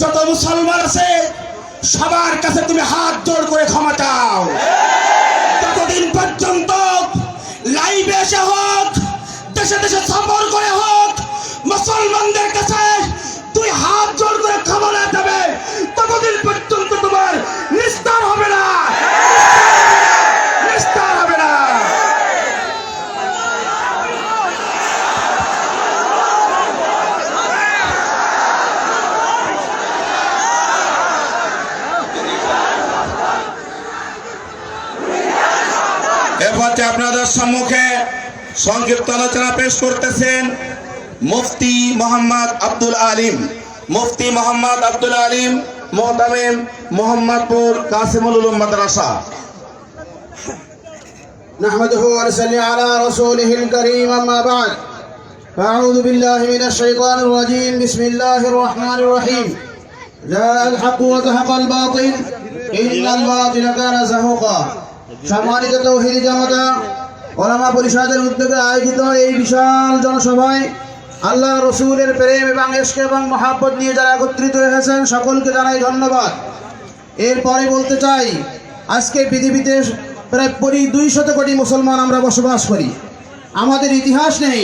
যত মুসলমান আছে সবার কাছে তুমি হাত জোর করে ক্ষমা চাও। এরপরে আপনাদের সম্মুখে সংক্ষিপ্ত আলোচনা পেশ করতেছেন মুফতি মোহাম্মদ আব্দুল আলিম মুফতি মোহাম্মদ আব্দুল আলিম মোহতামিম মোহাম্মদপুর কাসিমুল উলুম মাদ্রাসা نحمده ونصلي على رسوله الكريم أما بعد فأعوذ بالله من الشيطان الرجيم بسم الله الرحمن الرحيم جاء الحق وزهق الباطل إن الباطل كان زهوقا সম্মানিত তৌহিদ জামাতা, ওলামা পরিষদের উদ্যোগে আয়োজিত এই বিশাল জনসভায় আল্লাহ রসুলের প্রেম এবং এশক এবং মহাব্বত নিয়ে যারা একত্রিত হয়েছেন, সকলকে জানাই ধন্যবাদ। এরপরে বলতে চাই, আজকে পৃথিবীতে প্রায় পরি দুই শত কোটি মুসলমান আমরা বসবাস করি। আমাদের ইতিহাস নেই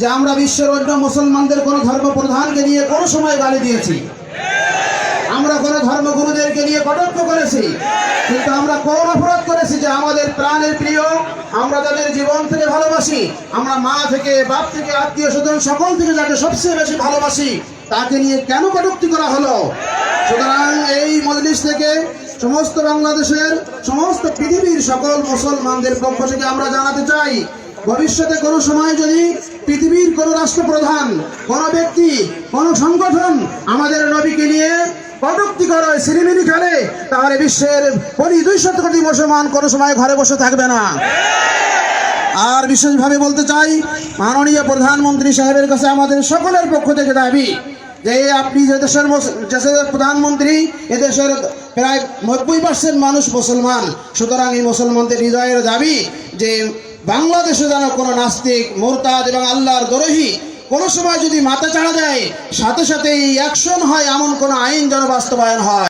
যে আমরা বিশ্বের অন্য মুসলমানদের কোনো ধর্ম প্রধানকে নিয়ে কোনো সময় গালি দিয়েছি। আমরা কোনো ধর্মগুরুদেরকে নিয়ে কটাক্ষ করেছি, কিন্তু আমরা কোন অপরাধ করেছি যে আমাদের প্রাণের প্রিয়, আমরা তাদের জীবন থেকে ভালোবাসি, আমরা মা থেকে, বাপ থেকে, আত্মীয় স্বজন সকল থেকে যাকে সবচেয়ে বেশি ভালোবাসি, তাকে নিয়ে কেন কটুক্তি করা হলো? সুতরাং এই মজলিস থেকে সমস্ত বাংলাদেশের, সমস্ত পৃথিবীর সকল মুসলমানদের পক্ষ থেকে আমরা জানাতে চাই, ভবিষ্যতে কোনো সময় যদি পৃথিবীর কোনো রাষ্ট্রপ্রধান, কোনো ব্যক্তি, কোনো সংগঠন আমাদের নবীকে নিয়ে কটুক্তি করে সিনেমিনি খেলে তাহলে বিশ্বের কোটি দুইশো কোটি মুসলমান কোনো সময় ঘরে বসে থাকবে না। আর বিশেষভাবে বলতে চাই, মাননীয় প্রধানমন্ত্রী সাহেবের কাছে আমাদের সকলের পক্ষ থেকে দাবি যে আপনি যে দেশের দেশের প্রধানমন্ত্রী এদেশের প্রায় নব্বই পার্সেন্ট মানুষ মুসলমান। সুতরাং এই মুসলমানদের হৃদয়ের দাবি যে বাংলাদেশে যেন কোনো নাস্তিক, মোরতাদ এবং আল্লাহর দরহি কোনো সময় যদি মাথা চাড়া দেয়, সাথে সাথে অ্যাকশন হয়, এমন কোনো আইন যেন বাস্তবায়ন হয়।